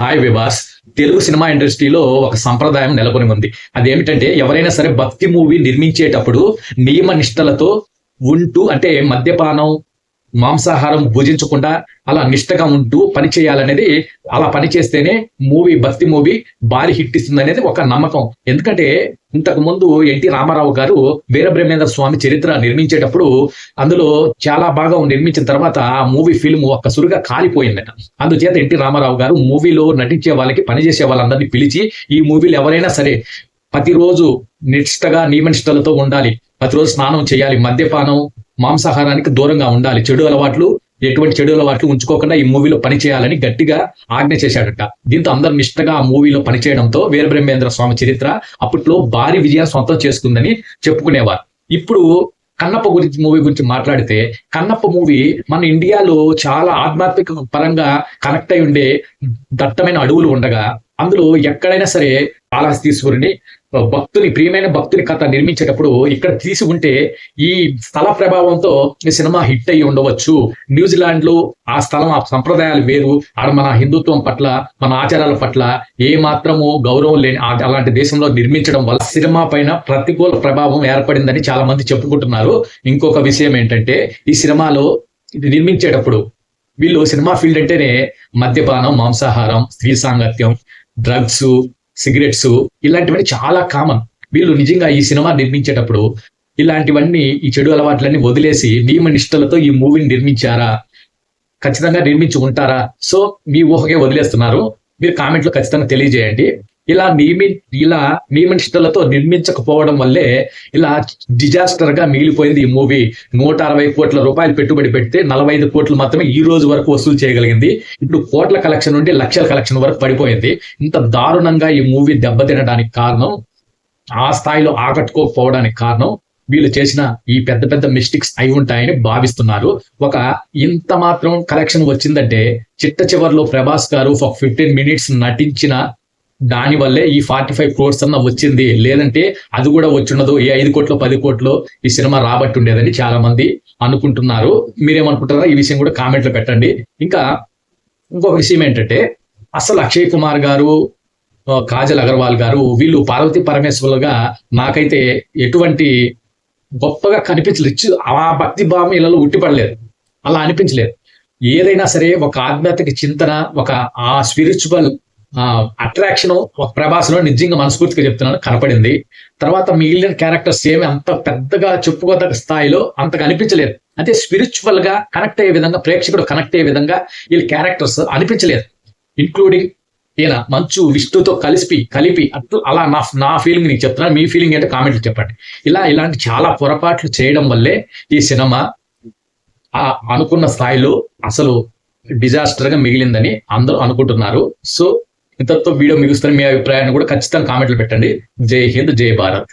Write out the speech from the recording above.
Hi వివాస్ Telugu cinema ఇండస్ట్రీలో ఒక సంప్రదాయం నెలకొని ఉంది. అదేమిటంటే ఎవరైనా సరే భక్తి మూవీ నిర్మించేటప్పుడు నియమ నిష్టలతో ఉంటూ అంటే మద్యపానం మాంసాహారం భుజించకుండా అలా నిష్టగా ఉంటూ పని చేయాలనేది అలా పని చేస్తేనే మూవీ భక్తి మూవీ భారీ హిట్ ఇస్తుంది అనేది ఒక నమ్మకం. ఎందుకంటే ఇంతకు ముందు ఎన్టీ రామారావు గారు వీరబ్రహ్మేంద్ర స్వామి చరిత్ర నిర్మించేటప్పుడు అందులో చాలా బాగా నిర్మించిన తర్వాత ఆ మూవీ ఫిల్మ్ ఒక్కసురుగా కాలిపోయిందట. అందుచేత ఎన్టీ రామారావు గారు మూవీలో నటించే వాళ్ళకి పనిచేసే వాళ్ళందరినీ పిలిచి ఈ మూవీలు ఎవరైనా సరే ప్రతిరోజు నిష్టగా నియమనిష్టలతో ఉండాలి. ప్రతిరోజు స్నానం చేయాలి మద్యపానం మాంసాహారానికి దూరంగా ఉండాలి. చెడు అలవాట్లు ఎటువంటి చెడు అలవాట్లు ఉంచుకోకుండా ఈ మూవీలో పని చేయాలని గట్టిగా ఆజ్ఞ చేశాడట. దీంతో అందరు నిష్టగా ఆ మూవీలో పనిచేయడంతో వీరబ్రహ్మేంద్ర స్వామి చరిత్ర అప్పట్లో భారీ విజయం సొంతం చేసుకుందని చెప్పుకునేవారు. ఇప్పుడు కన్నప్ప గురించి మూవీ గురించి మాట్లాడితే కన్నప్ప మూవీ మన ఇండియాలో చాలా ఆధ్యాత్మిక పరంగా కనెక్ట్ అయి ఉండే దట్టమైన అడవులు ఉండగా అందులో ఎక్కడైనా సరే కాళహస్తీశ్వరుని భక్తుని ప్రియమైన భక్తుని కథ నిర్మించేటప్పుడు ఇక్కడ తీసి ఉంటే ఈ స్థల ప్రభావంతో ఈ సినిమా హిట్ అయ్యి ఉండవచ్చు. న్యూజిలాండ్లో ఆ స్థలం ఆ సంప్రదాయాలు వేరు. ఆడ మన హిందుత్వం పట్ల మన ఆచారాల పట్ల ఏ మాత్రము గౌరవం లేని ఆ- అలాంటి దేశంలో నిర్మించడం వల్ల సినిమా పైన ప్రతికూల ప్రభావం ఏర్పడిందని చాలా మంది చెప్పుకుంటున్నారు. ఇంకొక విషయం ఏంటంటే ఈ సినిమాలో ఇది నిర్మించేటప్పుడు వీళ్ళు సినిమా ఫీల్డ్ అంటేనే మద్యపానం మాంసాహారం స్త్రీ సాంగత్యం డ్రగ్స్ సిగరెట్స్ ఇలాంటివన్నీ చాలా కామన్ వీళ్ళు నిజంగా ఈ సినిమా నిర్మించేటప్పుడు ఇలాంటివన్నీ ఈ చెడు అలవాట్లన్నీ వదిలేసి నియమ నిష్టలతో ఈ మూవీని నిర్మించారా? ఖచ్చితంగా నిర్మించి ఉంటారా సో మీ ఊహకే వదిలేస్తున్నారు. మీరు కామెంట్లో ఖచ్చితంగా తెలియజేయండి. ఇలా నియమి ఇలా నియమనిష్టలతో నిర్మించకపోవడం వల్లే ఇలా డిజాస్టర్గా మిగిలిపోయింది ఈ మూవీ. నూట అరవై కోట్ల రూపాయలు పెట్టుబడి పెడితే నలభై ఐదు కోట్లు మాత్రమే ఈ రోజు వరకు వసూలు చేయగలిగింది. ఇప్పుడు కోట్ల కలెక్షన్ నుండి లక్షల కలెక్షన్ వరకు పడిపోయింది. ఇంత దారుణంగా ఈ మూవీ దెబ్బతినడానికి కారణం ఆ స్థాయిలో ఆకట్టుకోకపోవడానికి కారణం వీళ్ళు చేసిన ఈ పెద్ద పెద్ద మిస్టేక్స్ అయి ఉంటాయని భావిస్తున్నారు. ఒక ఇంత మాత్రం కలెక్షన్ వచ్చిందంటే చిట్ట చివరిలో ప్రభాస్ గారు ఒక ఫిఫ్టీన్ మినిట్స్ నటించిన దాని వల్లే ఈ ఫార్టీ ఫైవ్ క్రోర్స్ అన్న వచ్చింది. లేదంటే అది కూడా వచ్చిండదు. ఏ ఐదు కోట్లు పది కోట్లు ఈ సినిమా రాబట్టి ఉండేదని చాలా మంది అనుకుంటున్నారు. మీరేమనుకుంటారా ఈ విషయం కూడా కామెంట్లో పెట్టండి. ఇంకా ఇంకొక విషయం ఏంటంటే అసలు అక్షయ్ కుమార్ గారు కాజల్ అగర్వాల్ గారు వీళ్ళు పార్వతి పరమేశ్వరులుగా నాకైతే ఎటువంటి గొప్పగా కనిపించలేదు. ఆ భక్తి భావం ఇళ్ళలో ఉట్టిపడలేదు. అలా అనిపించలేదు. ఏదైనా సరే ఒక ఆధ్యాత్మిక చింతన ఒక ఆ స్పిరిచువల్ అట్రాక్షన్ ఒక ప్రభాస్లో నిజంగా మనస్ఫూర్తిగా చెప్తున్నాను కనపడింది. తర్వాత మిగిలిన క్యారెక్టర్స్ ఏమి అంత పెద్దగా చెప్పుకోదగ్గ స్థాయిలో అంత కనిపించలేదు అంటే స్పిరిచువల్గా కనెక్ట్ అయ్యే విధంగా ప్రేక్షకుడు కనెక్ట్ అయ్యే విధంగా వీళ్ళ క్యారెక్టర్స్ అనిపించలేదు. ఇంక్లూడింగ్ ఈయన మంచు విష్ణుతో కలిసి కలిపి అలా నా నా ఫీలింగ్ నీకు చెప్తున్నాను. మీ ఫీలింగ్ ఏంటో కామెంట్లు చెప్పండి. ఇలా ఇలాంటి చాలా పొరపాట్లు చేయడం వల్లే ఈ సినిమా ఆ అనుకున్న స్థాయిలో అసలు డిజాస్టర్గా మిగిలిందని అందరూ అనుకుంటున్నారు. సో ఇంతతో వీడియో మిగుస్తాను మీ అభిప్రాయాన్ని కూడా ఖచ్చితంగా కామెంట్లు పెట్టండి. జై హింద్ జై భారత్.